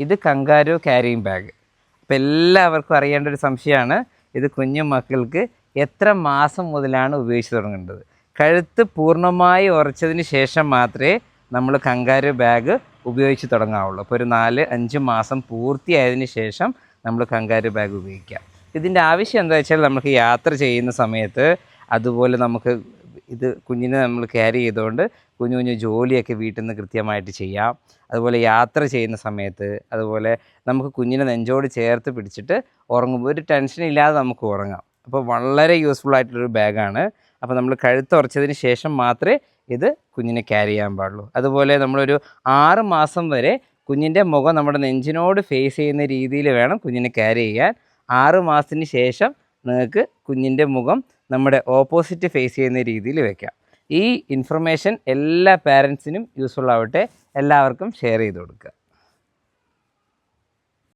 ഇത് kangaroo carrying bag അപ്പോൾ എല്ലാവർക്കും അറിയേണ്ട ഒരു സംശയമാണ്. ഇത് കുഞ്ഞു മക്കൾക്ക് എത്ര മാസം മുതലാണ് ഉപയോഗിച്ച് തുടങ്ങേണ്ടത്? കഴുത്ത് പൂർണമായി ഉറച്ചതിന് ശേഷം മാത്രമേ നമ്മൾ കങ്കാരു ബാഗ് ഉപയോഗിച്ച് തുടങ്ങാവുള്ളൂ. അപ്പോൾ ഒരു നാല് അഞ്ച് മാസം പൂർത്തിയായതിന് ശേഷം നമ്മൾ കങ്കാരു ബാഗ് ഉപയോഗിക്കാം. ഇതിന്റെ ആവശ്യം എന്താ വെച്ചാൽ നമുക്ക് യാത്ര ചെയ്യുന്ന സമയത്ത് അതുപോലെ നമുക്ക് ഇത് കുഞ്ഞിനെ നമ്മൾ ക്യാരി ചെയ്തുകൊണ്ട് കുഞ്ഞു കുഞ്ഞു ജോലിയൊക്കെ വീട്ടിൽ നിന്ന് കൃത്യമായിട്ട് ചെയ്യാം. അതുപോലെ യാത്ര ചെയ്യുന്ന സമയത്ത് അതുപോലെ നമുക്ക് കുഞ്ഞിനെ നെഞ്ചോട് ചേർത്ത് പിടിച്ചിട്ട് ഉറങ്ങുമ്പോൾ ഒരു ടെൻഷൻ ഇല്ലാതെ നമുക്ക് ഉറങ്ങാം. അപ്പോൾ വളരെ യൂസ്ഫുൾ ആയിട്ടുള്ളൊരു ബാഗാണ് അപ്പോൾ നമ്മൾ കഴുത്തുറച്ചതിന് ശേഷം മാത്രമേ ഇത് കുഞ്ഞിനെ ക്യാരി ചെയ്യാൻ പാടുള്ളൂ. അതുപോലെ നമ്മളൊരു ആറ് മാസം വരെ കുഞ്ഞിന്റെ മുഖം നമ്മുടെ നെഞ്ചിനോട് ഫേസ് ചെയ്യുന്ന രീതിയിൽ വേണം കുഞ്ഞിനെ ക്യാരി ചെയ്യാൻ. ആറ് മാസത്തിന് ശേഷം നിങ്ങൾക്ക് കുഞ്ഞിന്റെ മുഖം നമ്മുടെ ഓപ്പോസിറ്റ് ഫേസ് ചെയ്യുന്ന രീതിയിൽ വെക്കാം. ഈ ഇൻഫർമേഷൻ എല്ലാ പാരൻസിനും യൂസ്ഫുൾ ആവട്ടെ. എല്ലാവർക്കും ഷെയർ ചെയ്ത് കൊടുക്കുക.